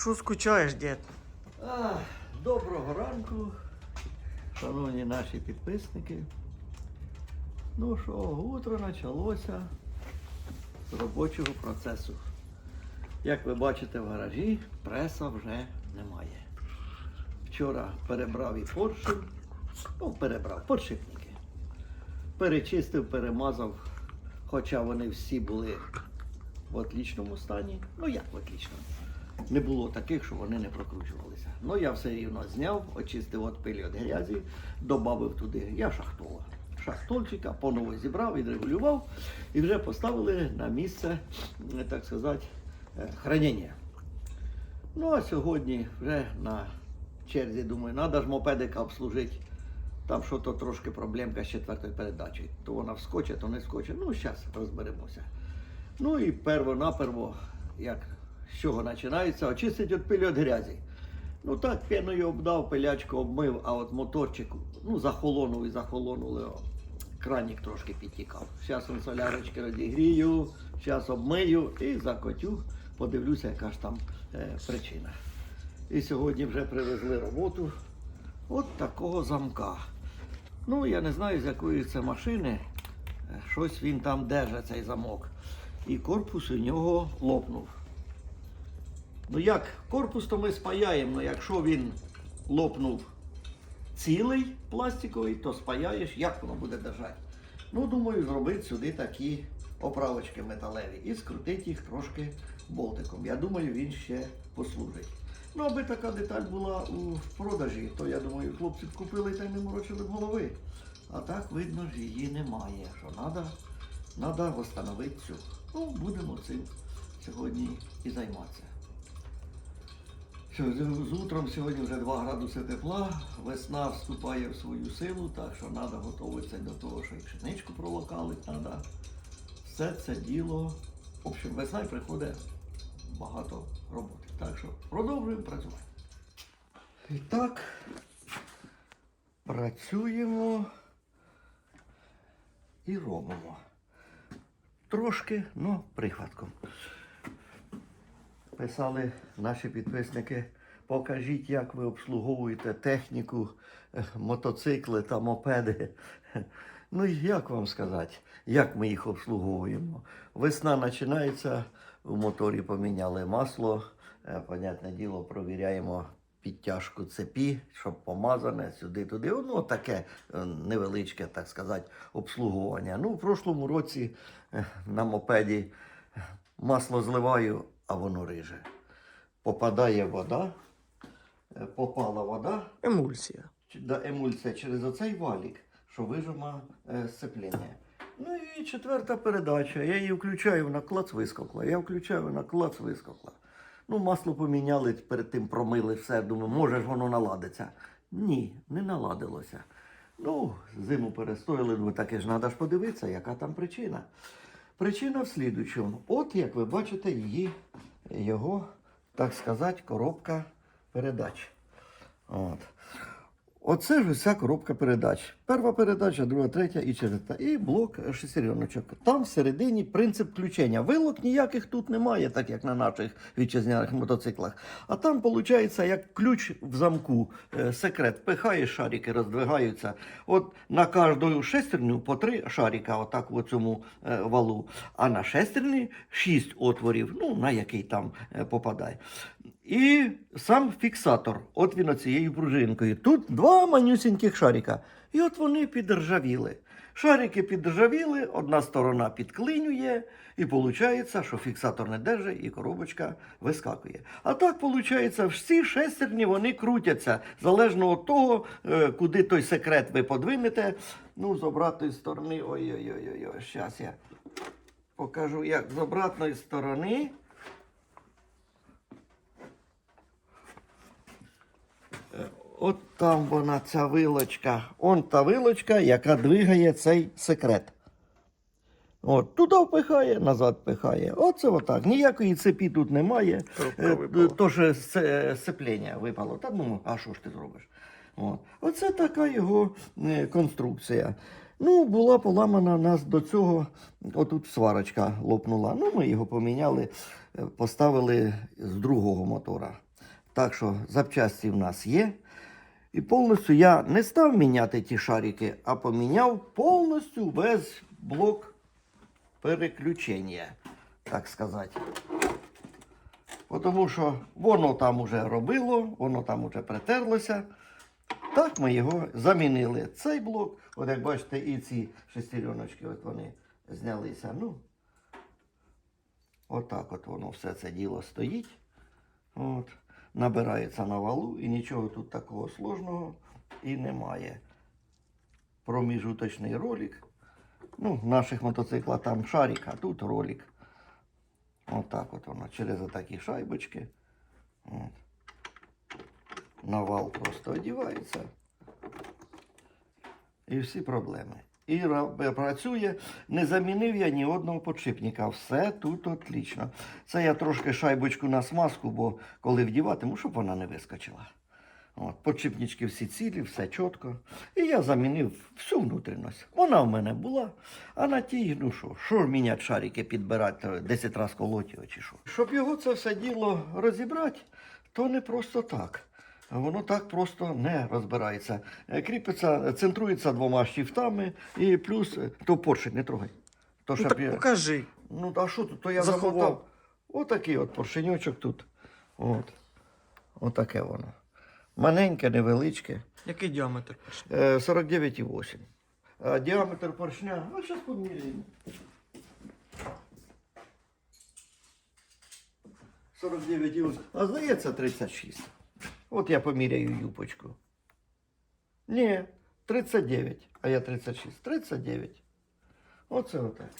Що скучаєш, дід? А, доброго ранку, шановні наші підписники. Ну що, утро почалося з робочого процесу. Як ви бачите в гаражі, преса вже немає. Вчора перебрав і поршень, ну, перебрав подшипники. Перечистив, перемазав, хоча вони всі були в отлічному стані. Ну як в отлічному? Не було таких, що вони не прокручувалися. Ну я все рівно зняв, очистив від пилі від грязі, додав туди. Я шахтова. Шахтольчика, поново зібрав, відрегулював і вже поставили на місце, е, так сказати, е, хранення. Ну а сьогодні вже на черзі думаю, треба ж мопедика обслужити. Там що то трошки проблемка з четвертою передачею. То вона вскоче, то не вскоче. Ну, зараз розберемося. Ну і перво-наперво, як з чого починається, очистить від пилі від грязі. Ну так, пеною обдав, пилячку обмив, а от моторчик, ну, захолонув і захолонули, кранік трошки підтікав. Зараз солярочки розігрію, зараз обмию і закотю, подивлюся, яка ж там е, причина. І сьогодні вже привезли роботу от такого замка. Ну, я не знаю, з якої це машини. Е, Щось він там держить, цей замок. І корпус у нього лопнув. Ну як, корпус то ми спаяємо, але якщо він лопнув цілий пластиковий, то спаяєш, як воно буде держати. Ну, думаю, зробити сюди такі оправочки металеві і скрутити їх трошки болтиком. Я думаю, він ще послужить. Ну, аби така деталь була у продажі, то я думаю, хлопці б купили та й не морочили б голови. А так видно ж її немає. Що треба треба встановити цю. Ну, будемо цим сьогодні і займатися. З- утром сьогодні вже 2 градуси тепла, весна вступає в свою силу, так що треба готуватися до того, що і пшеничку пролокалити треба. Все це діло. В общем, весна й приходить багато роботи. Так що продовжуємо працювати. І так, працюємо і робимо. Трошки, ну, прихватком. Писали наші підписники, покажіть, як ви обслуговуєте техніку, е, мотоцикли та мопеди. Ну, і як вам сказати, як ми їх обслуговуємо? Весна починається, в моторі поміняли масло, е, понятне діло, провіряємо підтяжку цепі, щоб помазане сюди-туди. Ну, таке е, невеличке, так сказати, обслуговування. Ну, в прошлому році на мопеді масло зливаю, а воно риже. Попадає вода, е, попала вода, Емульсія. да, емульсія через оцей валік, що вижима е, сцепління. Ну і четверта передача. Я її включаю, вона клац вискокла. Я включаю, вона клац вискокла. Ну, масло поміняли, перед тим промили все. Думаю, може ж воно наладиться. Ні, не наладилося. Ну, зиму перестояли, думаю, таке ж треба ж подивитися, яка там причина. Причина в слідучому. От як ви бачите, її, його, так сказати, коробка передач. От. Оце ж уся коробка передач. Перша передача, друга, третя і четверта. І блок шестереночок. Там всередині принцип включення. Вилок ніяких тут немає, так як на наших вітчизняних мотоциклах. А там, виходить, як ключ в замку, е, секрет. Пихаєш, шарики роздвигаються. От на кожну шестерню по три шарика, отак в цьому е, валу. А на шестерні шість отворів, ну на який там е, попадає. І сам фіксатор, от він оцією пружинкою. Тут два манюсіньких шарика. І от вони підржавіли. Шарики підржавіли, одна сторона підклинює, і виходить, що фіксатор не держить і коробочка вискакує. А так виходить, всі шестерні вони крутяться, залежно від того, е, куди той секрет ви подвинете. Ну, з обратної сторони, ой-ой-ой, зараз я покажу, як з обратної сторони. От там вона, ця вилочка. Он та вилочка, яка двигає цей секрет. От, туди впихає, назад пихає. Оце отак. Ніякої цепі тут немає. Е, випала. То ж сце- сцеплення випало. Та ну, а що ж ти зробиш? От. Оце така його е, конструкція. Ну, була поламана нас до цього, отут сварочка лопнула. Ну, ми його поміняли, е, поставили з другого мотора. Так що запчасті в нас є. І повністю я не став міняти ті шарики, а поміняв повністю весь блок переключення, так сказати. Тому що воно там уже робило, воно там уже притерлося. Так ми його замінили. Цей блок, от як бачите, і ці шестереночки, от вони знялися. Ну, отак от воно все це діло стоїть. От. Набирається на валу і нічого тут такого сложного і немає. Проміжуточний ролик. Ну, в наших мотоциклах там шарик, а тут ролик. Отак от воно, через отакі шайбочки. От. На вал просто одівається. І всі проблеми. І працює, не замінив я ні одного подшипника. Все тут отлично. Це я трошки шайбочку на смазку, бо коли вдіватиму, щоб вона не вискочила. От, подшипнички всі цілі, все чітко. І я замінив всю внутрішність. Вона в мене була, а на тій, ну що, що міняти шарики, підбирати, 10 разів колоть його чи що. Щоб його це все діло розібрати, то не просто так. Воно так просто не розбирається. Е, Кріпиться, центрується двома штифтами і плюс, е, то поршень не трогай. То, Ну, так я- покажи. Ну, а що тут? То я Заховав. замотав. Отакий от поршеньочок тут. От. Отаке воно. Маленьке, невеличке. Який діаметр? Е, 49,8. А діаметр поршня, ну, зараз поміряємо. 49,8. А здається 36. От я поміряю юпочку. Ні, 39, а я 36. 39. Оце отак.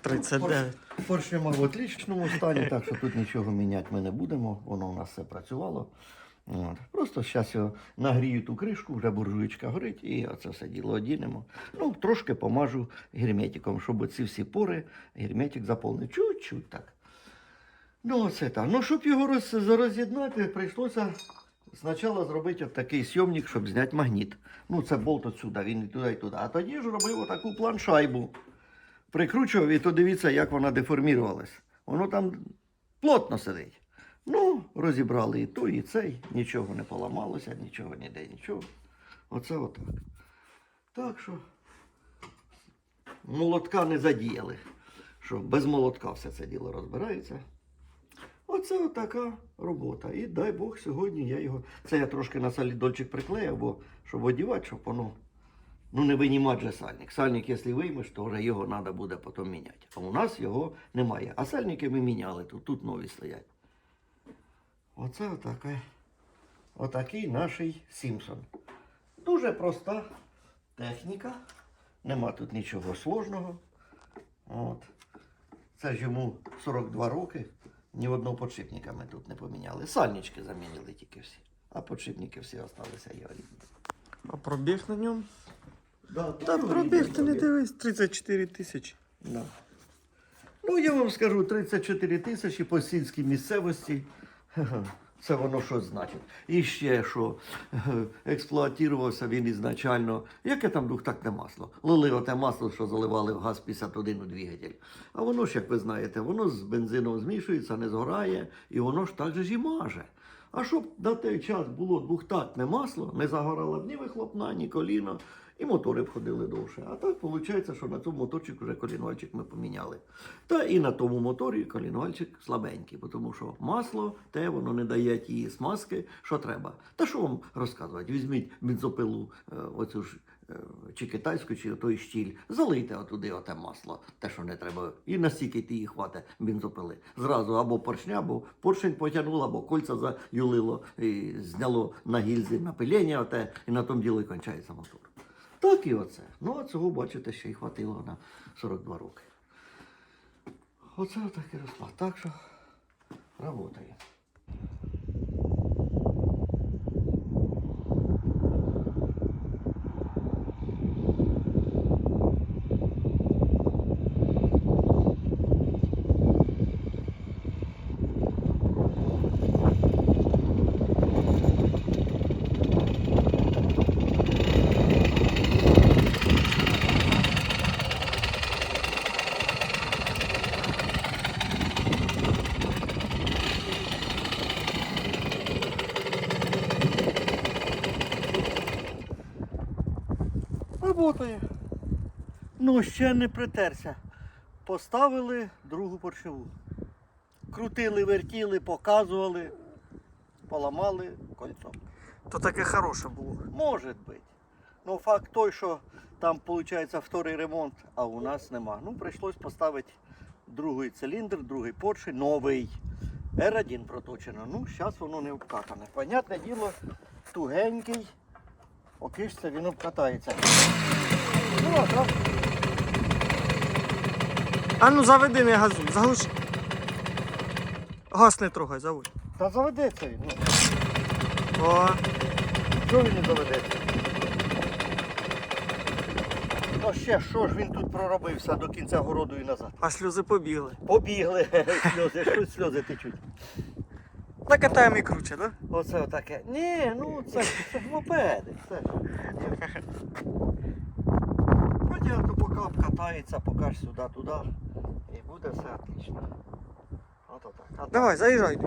39. Поршня в отличному стані, так що тут нічого міняти ми не будемо. Воно у нас все працювало. От. Просто зараз його нагрію ту кришку, вже буржуєчка горить, і оце все діло одінемо. Ну, трошки помажу герметиком, щоб ці всі пори герметик заповнив. Чуть-чуть так. Ну, оце так. Ну, щоб його роз, роз'єднати, прийшлося спочатку зробити от такий сйомник, щоб зняти магніт. Ну, це болт отсюди, він і туди, і туди. А тоді ж робив отаку планшайбу прикручував, і то дивіться, як вона деформірувалась. Воно там плотно сидить. Ну, розібрали і той, і цей, нічого не поламалося, нічого ніде, нічого. Оце отак. Так що молотка не задіяли, що без молотка все це діло розбирається. Оце отака робота. І дай Бог, сьогодні я його. Це я трошки на солідольчик приклеїв, бо щоб одівати, щоб воно Ну, не винімати же сальник. Сальник, якщо виймеш, то вже його треба буде потім міняти. А у нас його немає. А сальники ми міняли, тут, тут нові стоять. Оце отаке, отакий наш Сімпсон. Дуже проста техніка. Нема тут нічого сложного. От. Це ж йому 42 роки. Ні одного подшипника ми тут не поміняли. Сальнички замінили тільки всі. А подшипники всі залишилися його рідні. А пробіг на ньому? Да, Та пробіг ти не дивись, 34 тисячі. Да. Ну, я вам скажу, 34 тисячі по сільській місцевості. Це воно що значить. І ще що експлуатувався він ізначально. Яке там двохтактне масло? Лили оте масло, що заливали в газ 51 у двигатель. А воно ж, як ви знаєте, воно з бензином змішується, не згорає, і воно ж так же ж і маже. А щоб на той час було двохтактне масло, не загорало ні вихлопна, ні коліно, і мотори б ходили довше. А так виходить, що на цьому моторчику вже колінвальчик ми поміняли. Та і на тому моторі колінвальчик слабенький, тому що масло, те воно не дає тієї смазки, що треба. Та що вам розказувати? Візьміть бензопилу, е, оцю ж е, чи китайську, чи той щіль, залийте отуди оте масло, те, що не треба. І настільки ти її хватить бензопили. Зразу або поршня, або поршень потягнуло, або кольця заюлило, і зняло на гільзі напилення оте, і на тому діло кончається мотор. Так і оце. Ну, а цього, бачите, ще й хватило на 42 роки. Оце отакий розклад. Так що працює. Работає. Ну, ще не притерся. Поставили другу поршневу. Крутили, вертіли, показували, поламали кольцо. То таке хороше було. Може бути. Ну, факт той, що там, виходить, вторий ремонт, а у нас нема. Ну, прийшлось поставити другий циліндр, другий поршень, новий. R1 проточено. Ну, зараз воно не обкатане. Понятне діло, тугенький. Окишся, він обкатається. Ну, а так. А ну заведи, не газуй, заглуши. Газ не трогай, заводь. Та заведеться він. Ну, О, що він не заведеться? Ну ще, що ж він тут проробився до кінця городу і назад? а сльози побігли. Побігли сльози, що сльози течуть. Накатаємо і круче, да? Оце отаке. Ні, ну це, ж- це ж мопеди. Це ж. Понятно, поки обкатається, поки ж сюди, туди. І буде все отлично. Ото отак. А так. Давай, заїжджай.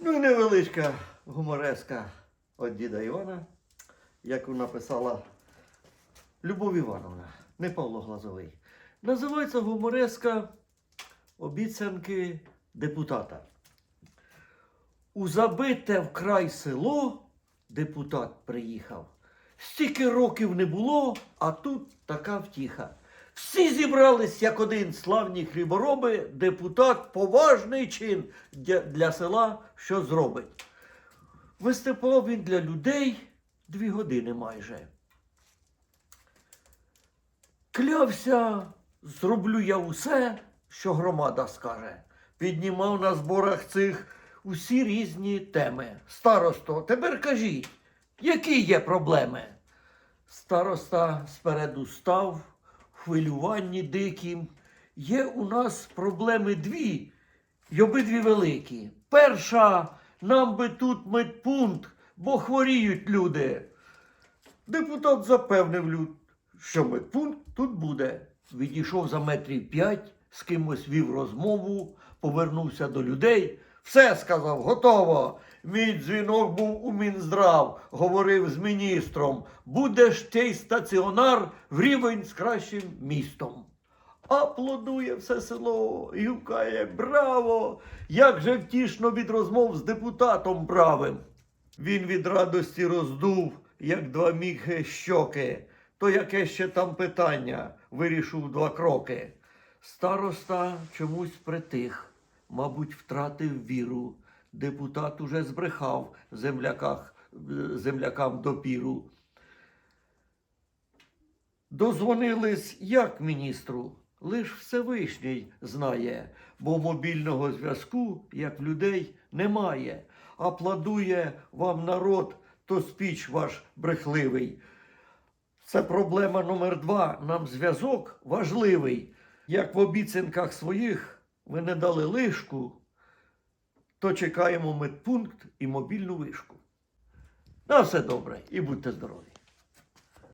Ну і невеличка гумореска від діда Івана, яку написала Любов Івановна, не Павло Глазовий. Називається гумореска Обіцянки депутата. У забите вкрай село депутат приїхав. Стільки років не було, а тут така втіха. Всі зібрались як один славні хлібороби, депутат поважний чин для, села, що зробить. Виступав він для людей дві години майже. Клявся, зроблю я усе, що громада скаже. Піднімав на зборах цих усі різні теми. Старосто, тепер кажіть, які є проблеми? Староста спереду став, хвилюванні дикім. Є у нас проблеми дві, й обидві великі. Перша, нам би тут медпункт, бо хворіють люди. Депутат запевнив люд, що медпункт тут буде. Відійшов за метрів п'ять, з кимось вів розмову, повернувся до людей. Все сказав, готово. Мій дзвінок був у Мінздрав, говорив з міністром. Буде ж цей стаціонар в рівень з кращим містом. Аплодує все село і гукає Браво! Як же втішно від розмов з депутатом правим. Він від радості роздув, як два міхи щоки. То яке ще там питання вирішив два кроки. Староста чомусь притих, мабуть, втратив віру. Депутат уже збрехав земляках, землякам допіру. Дозвонились як міністру? Лиш Всевишній знає, бо мобільного зв'язку, як людей, немає. Аплодує вам народ, то спіч ваш брехливий. Це проблема номер два. Нам зв'язок важливий. Як в обіцянках своїх ви не дали лишку, то чекаємо медпункт і мобільну вишку. На все добре і будьте здорові.